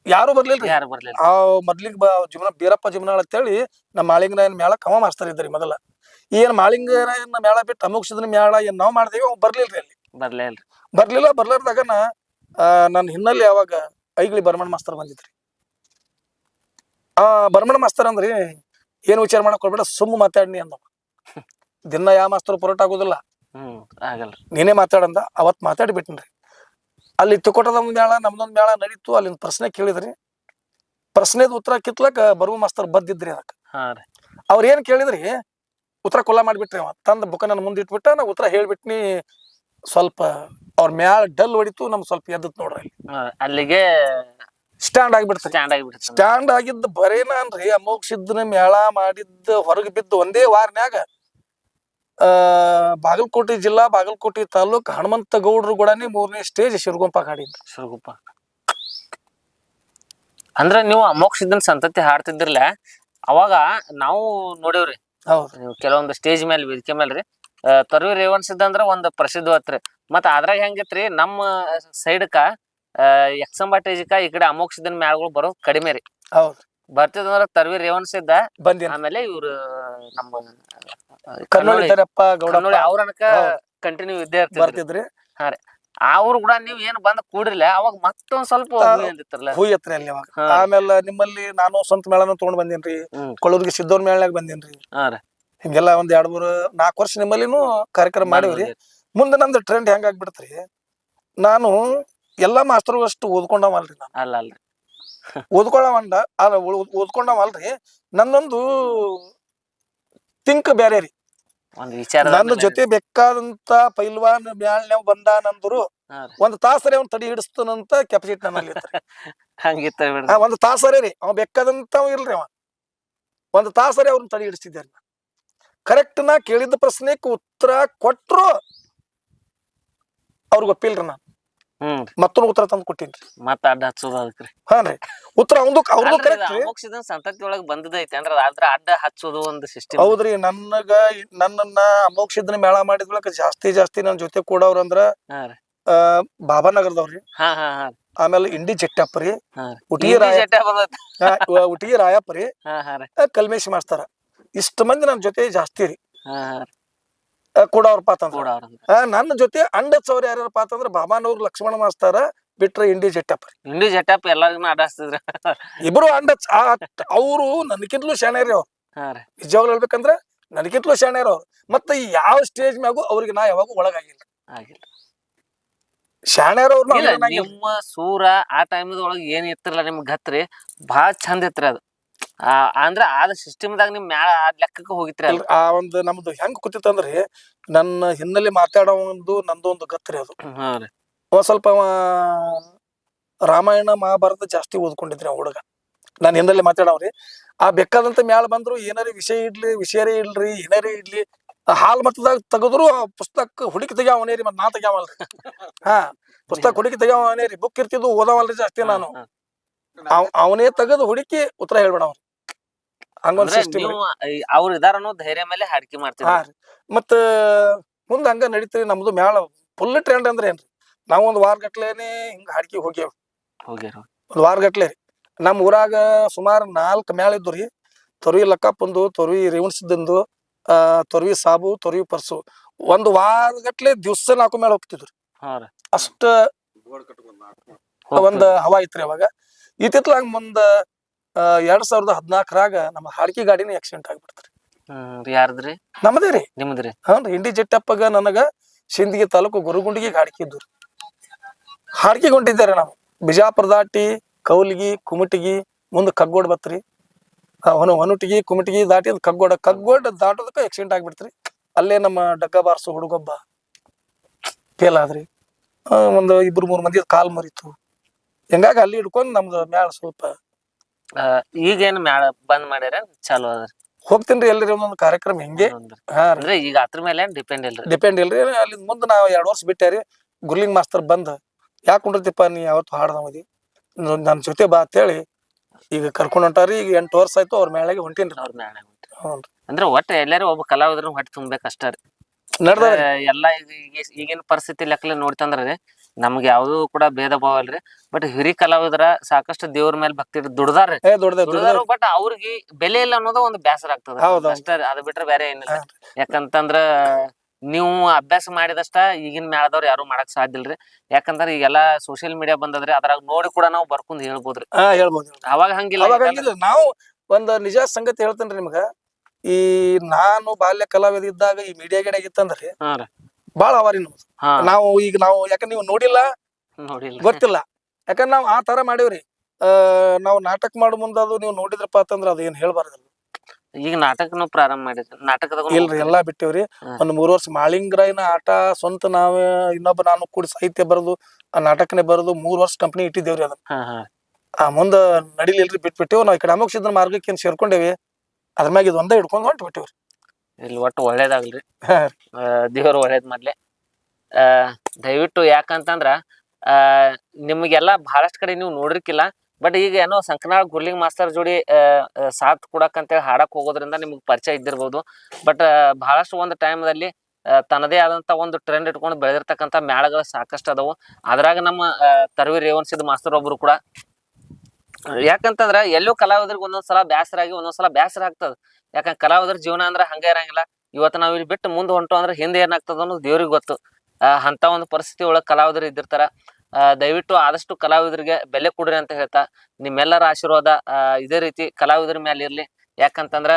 ಯಾರು ಬರ್ಲಿಲ್ರಿ. ಯಾರು ಬರ್ಲಿಲ್ಲ. ಆ ಮೊದ್ಲಿಗೆ ಜೀವನ ಬೀರಪ್ಪ ಜೀವನ ಅಂತೇಳಿ ನಮ್ಮ ಮಾಳಿಂಗರಾಯನ ಮ್ಯಾಳ ಕಮ ಮಾಸ್ತರ್ ಇದ್ರಿ ಮೊದಲ. ಏನ್ ಮಾಳಿಂಗರಾಯನ ಮ್ಯಾಳ ಬಿಟ್ಟು ಅಮೋಕ್ಷಿದ್ರ ಮ್ಯಾಳ ಏನ್ ನಾವ್ ಮಾಡ್ದೇವಿ ಅವ್ ಬರ್ಲಿಲ್ರಿ ಅಲ್ಲಿ. ಬರ್ಲಿಲ್ಲ ಬರ್ಲಿಲ್ಲ ಬರ್ಲಾರ್ದಾಗ ನಾ ನನ್ನ ಹಿನ್ನೆಲೆ ಯಾವಾಗ ಐಗಳಿ ಬರ್ಮಣ ಮಾಸ್ತರ್ ಬಂದಿದ್ರಿ. ಆ ಬರ್ಮಣ ಮಾಸ್ತರ್ ಅಂದ್ರಿ ಏನ್ ವಿಚಾರ ಮಾಡಕ್ ಹೋಗ್ಬೇಡ ಸುಮ್ಮ ಮಾತಾಡ್ನಿ ಅಂದ ದಿನ ಯಾವ ಮಾಸ್ತರು ಪೊರಟ ಆಗೋದಿಲ್ಲ. ನೀನೇ ಮಾತಾಡಂದ ಅವತ್ ಮಾತಾಡಿಬಿಟ್ನ್ರಿ. ಅಲ್ಲಿ ತಿಕೋಟದ ಒಂದ್ ಮೇಳ ನಮ್ದೊಂದ್ ಮೇಳ ನಡೀತು ಅಲ್ಲಿಂದ ಪ್ರಶ್ನೆ ಕೇಳಿದ್ರಿ. ಪ್ರಶ್ನೆದ ಉತ್ತರ ಕಿತ್ಲಕ್ ಬರುವ ಮಾಸ್ತರ್ ಬದ್ದಿದ್ರಿ ಅದಕ್ಕೆ. ಅವ್ರ ಏನ್ ಕೇಳಿದ್ರಿ ಉತ್ತರ ಕೊಲ್ಲ ಮಾಡ್ಬಿಟ್ರಿ ಅವ. ತಂದ ಬುಕ್ಕ ನನ್ನ ಮುಂದೆ ಇಟ್ಬಿಟ್ಟ ನಾ ಉತ್ತರ ಹೇಳ್ಬಿಟ್ನಿ ಸ್ವಲ್ಪ ಅವ್ರ ಮ್ಯಾಲ ಡಲ್ ಹೊಡಿತು ನಮ್ ಸ್ವಲ್ಪ ಎದ್ದತ್ ನೋಡ್ರಿ ಅಲ್ಲಿಗೆ ಸ್ಟ್ಯಾಂಡ್ ಆಗಿಬಿಡ್ತ ಸ್ಟ್ಯಾಂಡ್ ಆಗಿಬಿಡ್ತದೆ. ಸ್ಟ್ಯಾಂಡ್ ಆಗಿದ್ದ ಬರೇನ ಅನ್ರಿ ಅಮೋಕ್ಷಿದ್ದನ ಮೇಳ ಮಾಡಿದ್ದ ಹೊರಗೆ ಬಿದ್ದು ಒಂದೇ ವಾರನ್ಯಾಗ ಆ ಬಾಗಲಕೋಟೆ ಜಿಲ್ಲಾ ಬಾಗಲಕೋಟೆ ತಾಲೂಕ್ ಹನುಮಂತ ಗೌಡ್ರು ಕೂಡನೇ ಮೂರನೇ ಸ್ಟೇಜ್ ಶಿರ್ಗುಂಪ ಹಾಡಿದ್ರು ಶಿರಗುಂಪ ಅಂದ್ರ ನೀವು ಅಮೋಕ್ಷಿದ್ದನ್ ಸಂತತಿ ಹಾಡ್ತಿದ್ರಲ್ಲ ಅವಾಗ ನಾವು ನೋಡೇವ್ರಿ. ಹೌದು. ನೀವು ಕೆಲವೊಂದು ಸ್ಟೇಜ್ ಮೇಲೆ ವೇದಿಕೆ ಮೇಲೆ ರೀ ತರುವಿ ರೇವಣ್ಸಿದ್ದ ಅಂದ್ರ ಒಂದ್ ಪ್ರಸಿದ್ಧವತ್ರಿ ಮತ್ತ ಅದ್ರಾಗ ಹೆಂಗಿತ್ರಿ ನಮ್ಮ ಸೈಡ್ಕ ಎಕ್ಸಂಬಾಟೇಜಿಕ ಈ ಕಡೆ ಅಮೋಕ್ಷದನ್ ಮ್ಯಾಳ್ಗಳು ಬರೋದು ಕಡಿಮೆ ರೀ. ಹೌದು. ಬರ್ತಿದಂದ್ರ ರೇವಣ್ ಸಿದ್ದ ಬಂದಿನ. ಆಮೇಲೆ ಇವ್ರು ನಮ್ಮ ಕನ್ನೋಳಿ ಗೌಡ ಕನ್ನೋಳಿ ಅವ್ರ ಅನಕ ಕಂಟಿನ್ಯೂ ಇದ್ದೇ ಹಾ ರೀ. ಅವ್ರು ಕೂಡ ನೀವ್ ಏನ್ ಬಂದ್ ಕೂಡ್ರಿಲ್ಲ ಅವಾಗ ಮತ್ತೊಂದ್ ಸ್ವಲ್ಪ ಅಂದಿತ್ತರಲ್ಲ ಹೂಯತ್ರಿ ಅಲ್ಲಿ ಅವಾಗ. ಹಾ. ಆಮೇಲೆ ನಿಮ್ಮಲ್ಲಿ ನಾನು ಸ್ವಂತ ಮೇಳನ ತಗೊಂಡ್ ಬಂದೇನ್ರಿ ಕೊಳ್ಳೂರ್ಗೆ ಸಿದ್ದವ್ರ ಸಿದ್ದೋರ್ ಮೇಳನಾಗ ಬಂದೇನ್ರಿ ಹಾ ಹಿಂಗೆಲ್ಲ ಒಂದ್ ಎರಡ್ ಮೂರು ನಾಲ್ಕು ವರ್ಷ ನಿಮ್ಮಲ್ಲಿನೂ ಕಾರ್ಯಕ್ರಮ ಮಾಡಿವ್ರಿ. ಮುಂದೆ ನಂದು ಟ್ರೆಂಡ್ ಹೆಂಗಾಗ್ಬಿಡ್ತ್ರಿ ನಾನು ಎಲ್ಲಾ ಮಾಸ್ತರ್ ಅಷ್ಟು ಓದ್ಕೊಂಡವಲ್ರಿ ನಾನು. ಅಲ್ಲ ಅಲ್ರಿ. ಓದ್ಕೊಳ್ಳವಂಡ ಅಲ್ಲ ಓದ್- ಓದ್ಕೊಂಡವಲ್ರಿ. ನನ್ನೊಂದು ತಿಂಕ್ ಬೇರೆ ರೀ. ಒಂದ್ ವಿಚಾರ ನನ್ನ ಜೊತೆ ಬೇಕಾದಂತ ಪೈಲ್ವಾನ್ ಮ್ಯಾಳ್ನ್ಯಾವ್ ಬಂದಾನಂದ್ರು. ಒಂದ್ ತಾಸರೇ ಅವ್ನ್ ತಡಿ ಹಿಡಿಸ್ತಾನಂತ ಕೆಪಾಸಿಟಿ ನನ್ನಲ್ಲಿ. ಹಂಗಿತ್ತ ಒಂದ್ ತಾಸರೇ ರೀ. ಅವ್ ಬೇಕಾದಂತ ಇಲ್ರಿ ಅವ. ಒಂದ್ ತಾಸರೇ ಅವ್ರನ್ನ ತಡಿ ಹಿಡಿಸ್ತಿದ್ದೆ ಕರೆಕ್ಟ್ ನಾ ಕೇಳಿದ ಪ್ರಶ್ನೆಕ್ ಉತ್ತರ ಕೊಟ್ರು ಅವ್ರಿಗೆ ಒಪ್ಪಿಲ್ರಿ ನಾ. ಹ್ಮ್. ಮತ್ತೊಂದು ಉತ್ತರ ತಂದು ಕೊಟ್ಟಿನ್ರಿ ಮತ್ತ ಅಡ್ಡ ಹಚ್ಚೋದು ಅದಕ್ರಿ. ಹಾ ರೀ. ಉತ್ತರ ಅವಂದು ಅವ್ರದ್ದು ಕರೆಕ್ಟ್ ರೀ. ಅಮೋಕ್ಷದ ಸಂತತಿ ಒಳಗ್ ಬಂದದೈತಿ ಅಂದ್ರ ಅದ್ರ ಅಡ್ಡ ಹಚ್ಚೋದು ಒಂದು ಸಿಸ್ಟಮ್ ಹೌದ್ರಿ ನನ್ನಗ ನನ್ನನ್ನ ಅಮೋಕ್ಷಿದ್ನ ಮೇಳ ಮಾಡಿದ್ಳಕ ಜಾಸ್ತಿ ಜಾಸ್ತಿ ನನ್ನ ಜೊತೆ ಕೂಡವ್ರ ಅಂದ್ರ ಹಾ ರೀ. ಆ, ಬಾಬಾನಗರದವ್ರಿ. ಹಾ ಹಾ ಹಾ ಆಮೇಲೆ ಇಂಡಿ ಜಟ್ಟಪ್ಪರಿ ಹಾ ಹಿಂದಿ ರಾಯ ಜಟ ಬಂದೈತಿ ಆ, ಇವ- ಉಟಿಗೆ ರಾಯಪ್ಪ ರೀ. ಹಾ ಹಾ ರೀ. ಆ, ಕಲ್ಮೇಶ್ ಮಾಡ್ತಾರ. ಇಷ್ಟ ಮಂದಿ ನನ್ನ ಜೊತೆ ಜಾಸ್ತಿ ರೀ. ಹಾ ಹಾ ರೀ. ಆ, ಕೂಡವ್ರಪ್ಪ ಅಂತಂದ್ರ ಕೂಡ ಅವ್ರ ಆ, ನನ್ನ ಜೊತೆ ಅಂಡತ್ ಯಾರ್ಯಾರ ಯಾರ್ಯಾರಪ್ಪ ಅಂತಂದ್ರ ಬಾಬಾನವ್ರ ಲಕ್ಷ್ಮಣ ಮಾಸ್ತಾರ ಬಿಟ್ರ ಇಂಡಿ ಜಟ್ಟಪ್ಪ. ಇಂಡಿ ಜೆಟ್ಟಪ್ಪ ಎಲ್ಲರಿಗೂ ಆಡಾಸ್ತಿದ್ರ ಇಬ್ರು ಅಂಡ ಅವರು ನನಗಿಂತಲೂ ಶಾಣ್ಯಾರಿ ಅವ್ರು. ನಿಜವಾಗ್ಲೂ ಹೇಳ್ಬೇಕಂದ್ರ ನನಗಿಂತಲೂ ಶಾಣ್ಯಾರ ಅವ್ರು. ಮತ್ತೆ ಯಾವ ಸ್ಟೇಜ್ ಮ್ಯಾಗು ಅವ್ರಿಗೆ ನಾ ಯಾವಾಗ ಒಳಗಾಗಿಲ್ಲ. ಶಾಣ್ಯಾರ ಅವ್ರ ನಿಮ್ಮ ಸೂರ ಆ ಟೈಮ್ ಒಳಗೆ ಏನ್ ಇತ್ತಿರಲ್ಲ ನಿಮ್ಗೆ ಗತ್ರಿ ಬಾಳ ಚಂದ ಇತ್ರಿ ಅದು. ಆ ಅಂದ್ರ ಆದ ಸಿಸ್ಟಮ್ದಾಗ ನಿಮ್ ಮ್ಯಾಲ ಆ ಲೆಕ್ಕಕ್ಕೆ ಹೋಗಿತ್ರಿ ಅದು ಆ ಒಂದು ನಮ್ದು ಹೆಂಗ್ ಕೂತಿತ್ತಂದ್ರಿ ನನ್ನ ಹಿನ್ನೆಲೆ ಮಾತಾಡೋ ಒಂದು ನಂದು ಒಂದು ಗತ್ರಿ ಅದು. ಹಾ ರೀ. ಒಂದ್ ಸ್ವಲ್ಪ ಅವ ರಾಮಾಯಣ ಮಹಾಭಾರತ ಜಾಸ್ತಿ ಓದ್ಕೊಂಡಿದ್ರಿ ಆ ಹುಡುಗ. ನಾನು ಹಿನ್ನೆಲೆ ಮಾತಾಡವ್ರಿ. ಆ ಬೇಕಾದಂತ ಮ್ಯಾಲ ಬಂದ್ರು ಏನಾರ ವಿಷಯ ಇಡ್ಲಿ ವಿಷಯರೇ ಇಲ್ರಿ ಏನಾರೇ ಇಡ್ಲಿ ಆ ಹಾಲ್ ಮತದಾಗ ತೆಗೆದ್ರು ಆ ಪುಸ್ತಕ ಹುಡುಕಿ ತೆಗ್ಯಾವನೇರಿ ಮತ್ ನಾ ತೆಗ್ಯಾವಲ್ರಿ ಹಾ ಪುಸ್ತಕ ಹುಡುಕಿ ತೆಗ್ಯಾವನೇ ರೀ ಬುಕ್ ಇರ್ತಿದ್ವು ಓದಾವಲ್ರಿ ಜಾಸ್ತಿ ನಾನು. ಅವ್- ಅವನೇ ತೆಗೆದು ಹುಡುಕಿ ಉತ್ತರ ಹೇಳ್ಬೇಡವ್ರಿ. ಹಂಗೊಂದ್ ಸಿಸ್ಟಮ್ ಅವ್ರ ಇದಾರ ಅನ್ನೋ ಧೈರ್ಯ ಮೇಲೆ ಹಾಡಿಕೆ ಮಾಡ್ತೀವಿ ಮತ್ತ ಮುಂದ ಹಂಗ ನಡೀತೀರಿ ನಮ್ದು ಮ್ಯಾಳ ಫುಲ್ ಟ್ರೆಂಡ್ ಅಂದ್ರೆ ಏನ್ರಿ? ನಾವ್ ಒಂದ್ ವಾರ ಗಟ್ಲೆನೆ ಹಿಂಗ ಹಾಡ್ಕಿ ಹೋಗ್ಯಾವ. ಹೋಗ್ಯಾರ ಒಂದ್ ವಾರ ಗಟ್ಲೆ ರೀ. ನಮ್ ಊರಾಗ ಸುಮಾರು ನಾಲ್ಕ್ ಮ್ಯಾಳ ಇದ್ದು ರೀ. ತೊರವಿ ಲಕ್ಕಪ್ಪಂದು ತೊರವಿ ರೇವಣಸಿದ್ದಂದು ಆ ತೊರವಿ ಸಾಬು ತೊರವಿ ಪರ್ಸು. ಒಂದ್ ವಾರ ಗಟ್ಲೆ ದಿವ್ಸ ನಾಲ್ಕು ಮ್ಯಾಳ ಹೋಗ್ತಿದ್ರು ಅಷ್ಟ ಒಂದ್ ಹವಾ ಐತ್ರಿ ಅವಾಗ. ಇತ್ತಿತ್ಲಾಗ ಮುಂದ ಆ, ಎರಡ್ ಸಾವಿರದ ಹದಿನಾಲ್ಕರಾಗ ನಮ್ಮ ಹಾಡ್ಕಿ ಗಾಡಿನ ಆಕ್ಸಿಡೆಂಟ್ ಆಗ್ಬಿಡ್ತ್ರಿ. ಹ್ಮ್ ಯಾರದ್ರಿ? ನಮ್ಮದೇ ರೀ. ನಿಮ್ದ್ರಿ ಹ್ಞೂ ಹಿಂಡಿ ಜೆಟ್ಟಪ್ಪಗ ನನಗ ಸಿಂದಗಿ ತಾಲೂಕು ಗುರುಗುಂಡಿಗೆ ಹಾಡ್ಕಿದ್ದು ಹಾಡ್ಕಿಗೆ ಹೊಂಟಿದ್ದಾರೆ ನಾವು. ಬಿಜಾಪುರ ದಾಟಿ ಕೌಲ್ಗಿ ಕುಮಟಿಗಿ ಮುಂದೆ ಕಗ್ಗೋಡ್ ಬತ್ರಿ. ಅವನು ಹೊನ ಹೊನುಟಿಗಿ ಕುಮಟಿಗಿ ದಾಟಿ ಅದು ಕಗ್ಗೋಡ. ಕಗ್ಗೋಡ್ ದಾಟೋದಕ್ಕೆ ಆಕ್ಸಿಡೆಂಟ್ ಆಗ್ಬಿಡ್ತ್ರಿ. ಅಲ್ಲೇ ನಮ್ಮ ಡಗ್ಗ ಬಾರಿಸೋ ಹುಡುಗೊಬ್ಬ ಫೇಲ್ ಆದ್ರಿ ಒಂದು ಇಬ್ರು ಮೂರು ಮಂದಿ ಕಾಲ್ ಮರಿತು. ಹಿಂಗಾಗಿ ಅಲ್ಲಿ ಹಿಡ್ಕೊಂಡು ನಮ್ದು ಮ್ಯಾಲ ಸ್ವಲ್ಪ ಈಗೇನ್ ಮ್ಯಾಳ ಬಂದ್ ಮಾಡ್ಯಾರ ಚಾಲು ಅದ್ರಿ ಹೋಗ್ತೀನಿ ಎಲ್ಲರಿ ಒಂದೊಂದು ಕಾರ್ಯಕ್ರಮ ಹಿಂಗೆ. ಹೌದ್ರಿ. ಹಾ ರೀ. ಅಂದ್ರೆ ಈಗ ಅದ್ರ ಮೇಲೆ ಡಿಪೆಂಡ್ ಇಲ್ರಿ? ಡಿಪೆಂಡ್ ಇಲ್ರಿ. ಅಲ್ಲಿ ಮುಂದೆ ನಾವು ಎರಡು ವರ್ಷ ಬಿಟ್ಟಾರಿ ಗುರ್ಲಿಂಗ್ ಮಾಸ್ತರ್ ಬಂದ್. ಯಾಕೆ ಕುಂಡಿರ್ತಿಪ್ಪ ನೀ ಯಾವತ್ತು ಹಾಡ್ದವದಿ ನನ್ನ ಜೊತೆ ಬಾ ಅಂತೇಳಿ ಈಗ ಕರ್ಕೊಂಡ್ ಹೊಂಟಾರಿ ಈಗ ಎಂಟು ವರ್ಷ ಆಯ್ತು ಅವ್ರ ಮೇಳಾಗಿ ಹೊಂಟೀನ್ರಿ ಅವ್ರ. ಹ್ಞೂ ಅಂದ್ರೆ ಒಟ್ಟ ಎಲ್ಲಾರು ಒಬ್ಬ ಕಲಾವಿದ್ರ ಹೊಟ್ಟೆ ತುಂಬಬೇಕಷ್ಟ ರೀ. ನಡ್ದ ಎಲ್ಲಾ ಈಗ ಈಗ- ಈಗಿನ ಪರಿಸ್ಥಿತಿ ಲೆಕ್ಕಲೆ ನೋಡ್ತಂದ್ರೆ ನಮ್ಗೆ ಯಾವ್ದು ಕೂಡ ಭೇದ ಭಾವ ಅಲ್ರಿ ಬಟ್ ಹಿರಿ ಕಲಾವಿದರ ಸಾಕಷ್ಟು ದೇವ್ರ ಮೇಲೆ ಭಕ್ತಿ ದುಡ್ದಾರ್ರಿ. ಏ ದೊಡ್ಡದ ದುಡ್ದಾರು. ಬಟ್ ಅವ್ರಿಗೆ ಬೆಲೆ ಇಲ್ಲ ಅನ್ನೋದು ಒಂದು ಬೇಸರ ಆಗ್ತದ. ಅಷ್ಟೇ. ಅದ್ ಬಿಟ್ರೆ ಬೇರೆ ಏನಿಲ್ಲ ಯಾಕಂತಂದ್ರ ನೀವು ಅಭ್ಯಾಸ ಮಾಡಿದಷ್ಟ ಈಗಿನ ಮೇಳದವ್ರು ಯಾರು ಮಾಡಕ್ ಸಾಧ್ಯ ಇಲ್ರಿ. ಯಾಕಂದ್ರ ಈಗೆಲ್ಲಾ ಸೋಶಿಯಲ್ ಮೀಡಿಯಾ ಬಂದದ್ರಿ ಅದ್ರಾಗ ನೋಡಿ ಕೂಡ ನಾವು ಬರ್ಕೊಂಡ್ ಹೇಳ್ಬೋದ್ರಿ. ಹಾ ಹೇಳ್ಬೋದು ಅವಾಗ ಹಂಗಿಲ್ಲ ಅವಾಗ ಹಂಗಿಲ್ಲ. ನಾವು ಒಂದ್ ನಿಜ ಸಂಗತಿ ಹೇಳ್ತೇನ್ರಿ ನಿಮ್ಗ. ಈ ನಾನು ಬಾಲ್ಯ ಕಲಾವಿದ ಇದ್ದಾಗ ಈ ಮೀಡಿಯಾ ಗಿಡ ಇತ್ತಂದ್ರಿ. ಹಾ ರೀ. ಬಾಳ ಅವಾರಿ ನಮ್ದು ಹಾ. ನಾವು ಈಗ ನಾವು ಯಾಕಂದ್ರೆ ನೀವು ನೋಡಿಲ್ಲ? ನೋಡಿಲ್ಲ. ಗೊತ್ತಿಲ್ಲ. ಯಾಕಂದ್ರೆ ನಾವು ಆ ತರ ಮಾಡೇವ್ರಿ. ಆ ನಾವು ನಾಟಕ ಮಾಡೋ ಮುಂದ ಅದು ನೀವು ನೋಡಿದ್ರಪ್ಪ ಅಂತಂದ್ರ ಅದು ಏನ್ ಹೇಳ್ಬಾರ್ದಲ್ಲ ಈಗ ನಾಟಕನು ಪ್ರಾರಂಭ ಮಾಡಿದ್ರಿ. ನಾಟಕದಾಗ ಇಲ್ರಿ ಎಲ್ಲಾ ಬಿಟ್ಟೇವ್ರಿ. ಒಂದ್ ಮೂರ್ ವರ್ಷ ಮಾಳಿಂಗ್ರಾಯಿನ ಆಟ ಸ್ವಂತ ನಾವೇ ಇನ್ನೊಬ್ಬ ನಾನು ಕೂಡಿ ಸಾಹಿತ್ಯ ಬರೆದು ಆ ನಾಟಕನೇ ಬರೆದು ಮೂರ್ ವರ್ಷ ಕಂಪನಿ ಇಟ್ಟಿದ್ದೇವ್ರಿ ಅದನ್ನ. ಹಾ ಹಾ. ಆ ಮುಂದ ನಡಿಲಿಲ್ರಿ ಬಿಟ್ಬಿಟ್ಟೇವ್. ನಾವ್ ಈ ಕಡೆ ಅಮೋಕ್ಷ ಮಾರ್ಗಕ್ಕೆ ಏನ್ ಸೇರ್ಕೊಂಡೇವಿ ಅದ್ರ ಮ್ಯಾಗ ಇದೊಂದೇ ಒಂದೇ ಹಿಡ್ಕೊಂಡ್ ಹೊಂಟ್ ಬಿಟ್ಟೇವ್ರಿ ಇಲ್ಲಿ ಒಟ್ಟು ಒಳ್ಳೇದಾಗಲ್ರಿ ದೇವ್ರು ಒಳ್ಳೇದ್ ಮಾಡ್ಲಿ. ಆ ದಯವಿಟ್ಟು ಯಾಕಂತಂದ್ರ ಆ ನಿಮ್ಗೆಲ್ಲಾ ಬಹಳಷ್ಟ್ ಕಡೆ ನೀವು ನೋಡಿರ್ಕಿಲ್ಲ ಬಟ್ ಈಗ ಏನೋ ಸಂಕನಾಳ್ ಗುರ್ಲಿಂಗ್ ಮಾಸ್ತರ್ ಜೋಡಿ ಆ, ಕೊಡಕ್ ಅಂತ ಹಾಡಕ್ ಹೋಗೋದ್ರಿಂದ ನಿಮ್ಗೆ ಪರಿಚಯ ಇದ್ದಿರ್ಬೋದು. ಬಟ್ ಬಹಳಷ್ಟು ಒಂದು ಟೈಮ್ದಲ್ಲಿ ತನ್ನದೇ ಆದಂತ ಒಂದು ಟ್ರೆಂಡ್ ಇಟ್ಕೊಂಡು ಬೆಳೆದಿರ್ತಕ್ಕಂಥ ಮೇಳಗಳು ಸಾಕಷ್ಟು ಅದಾವು. ಅದ್ರಾಗ ನಮ್ಮ ತರ್ವಿ ರೇವನ್ಸಿದ್ ಮಾಸ್ತರ್ ಒಬ್ರು ಕೂಡ ಯಾಕಂತಂದ್ರ ಎಲ್ಲೂ ಕಲಾವಿದ್ರಿಗೆ ಒಂದೊಂದ್ಸಲ ಬ್ಯಾಸರ ಆಗಿ ಒಂದೊಂದ್ಸಲ ಬ್ಯಾಸರ ಆಗ್ತದ. ಯಾಕಂದ್ರೆ ಕಲಾವಿದ್ರ ಜೀವನ ಅಂದ್ರ ಹಂಗ ಇರಂಗಿಲ್ಲ. ಇವತ್ತು ನಾವ್ ಇಲ್ಲಿ ಬಿಟ್ಟು ಮುಂದೆ ಹೊಂಟು ಅಂದ್ರೆ ಹಿಂದೆ ಏನಾಗ್ತದ ಅನ್ನೋದು ದೇವ್ರಿಗೆ ಗೊತ್ತು. ಆ, ಅಂತ ಒಂದು ಪರಿಸ್ಥಿತಿ ಒಳಗ್ ಕಲಾವಿದರು ಇದ್ದಿರ್ತಾರ. ದಯವಿಟ್ಟು ಆದಷ್ಟು ಕಲಾವಿದರಿಗೆ ಬೆಲೆ ಕೊಡ್ರಿ ಅಂತ ಹೇಳ್ತಾ ನಿಮ್ಮೆಲ್ಲರ ಆಶೀರ್ವಾದ ಇದೇ ರೀತಿ ಕಲಾವಿದರ ಮೇಲೆ ಇರ್ಲಿ. ಯಾಕಂತಂದ್ರ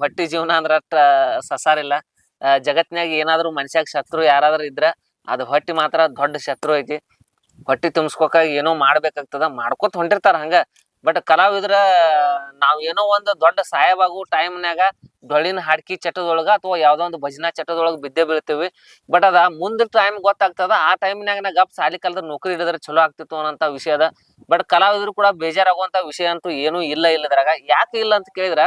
ಹೊಟ್ಟಿ ಜೀವನ ಅಂದ್ರ ಸಸಾರಿಲ್ಲ ಆ, ಜಗತ್ನ್ಯಾಗ ಏನಾದ್ರು ಮನುಷ್ಯಾಗ ಶತ್ರು ಯಾರಾದ್ರೂ ಇದ್ರ ಅದು ಹೊಟ್ಟಿ ಮಾತ್ರ ದೊಡ್ಡ ಶತ್ರು ಐತಿ. ಹೊಟ್ಟಿ ತುಂಬಿಸ್ಕೋಕಾಗಿ ಏನೋ ಮಾಡ್ಬೇಕಾಗ್ತದ, ಮಾಡ್ಕೋತ ಹೊಂಟಿರ್ತಾರ ಹಂಗ. ಬಟ್ ಕಲಾವಿದ್ರ ನಾವ್ ಏನೋ ಒಂದು ದೊಡ್ಡ ಸಾಯವಾಗು ಟೈಮ್ನ್ಯಾಗ ಡೊಳ್ಳಿನ ಹಾಡ್ಕಿ ಚಟದೊಳಗ ಅಥವಾ ಯಾವ್ದೋ ಒಂದು ಭಜನಾ ಚಟದೊಳಗ ಬಿದ್ದೆ ಬೀಳ್ತೀವಿ. ಬಟ್ ಅದ ಮುಂದ ಟೈಮ್ ಗೊತ್ತಾಗ್ತದ, ಆ ಟೈಮ್ನ್ಯಾಗ ನಾ ಗಪ್ ಸಾಲಿ ಕಲ್ದ್ರ ನೌಕರಿ ಹಿಡಿದ್ರೆ ಚಲೋ ಆಗ್ತಿತ್ತು ಅನ್ನೋಂತ ವಿಷಯ ಅದ. ಬಟ್ ಕಲಾವಿದ್ರು ಕೂಡ ಬೇಜಾರಾಗುವಂತ ವಿಷಯ ಅಂತೂ ಏನೂ ಇಲ್ಲ ಇಲ್ಲದ್ರಾಗ. ಯಾಕೆ ಇಲ್ಲ ಅಂತ ಕೇಳಿದ್ರ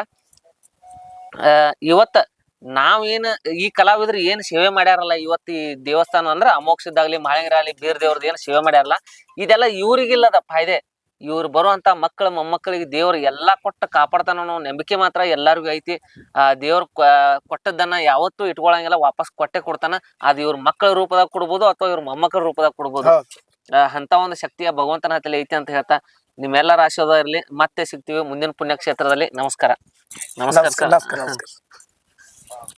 ಇವತ್ತ ನಾವ್ ಏನ್ ಈ ಕಲಾವಿದ್ರು ಏನ್ ಸೇವೆ ಮಾಡ್ಯಾರಲ್ಲ ಇವತ್ತು ಈ ದೇವಸ್ಥಾನ ಅಂದ್ರ ಅಮೋಕ್ಷದಾಗ್ಲಿ ಆಗ್ಲಿ ಬೇರ್ ದೇವ್ರದ್ ಏನ್ ಸೇವೆ ಮಾಡ್ಯಾರಲ್ಲ ಇದೆಲ್ಲ ಇವ್ರಿಗಿಲ್ಲದ ಫಾಯ್ದೆ. ಇವ್ರು ಬರುವಂತ ಮಕ್ಕಳ ಮೊಮ್ಮಕ್ಕಳಿಗೆ ದೇವ್ರು ಎಲ್ಲಾ ಕೊಟ್ಟ ಕಾಪಾಡ್ತಾನ ಅನ್ನೋ ನಂಬಿಕೆ ಮಾತ್ರ ಎಲ್ಲಾರ್ಗು ಐತಿ. ಆ ದೇವ್ರ ಕೊಟ್ಟದ್ದನ್ನ ಯಾವತ್ತೂ ಇಟ್ಕೊಳಂಗಿಲ್ಲ ವಾಪಸ್ ಕೊಟ್ಟೆ ಕೊಡ್ತಾನ. ಅದ್ ಇವ್ರ ಮಕ್ಕಳ ರೂಪದಾಗ ಕೊಡ್ಬೋದು ಅಥವಾ ಇವ್ರ ಮೊಮ್ಮಕ್ಕಳ ರೂಪದಾಗ ಕೊಡ್ಬೋದು. ಅಂತ ಒಂದು ಶಕ್ತಿಯ ಭಗವಂತನ ಹತ್ತಲ್ಲಿ ಐತಿ ಅಂತ ಹೇಳ್ತಾ ನಿಮ್ಮೆಲ್ಲರ ಆಶೀರ್ವಾದ ಇರ್ಲಿ. ಮತ್ತೆ ಸಿಗ್ತೀವಿ ಮುಂದಿನ ಪುಣ್ಯಕ್ಷೇತ್ರದಲ್ಲಿ. ನಮಸ್ಕಾರ ನಮಸ್ಕಾರ.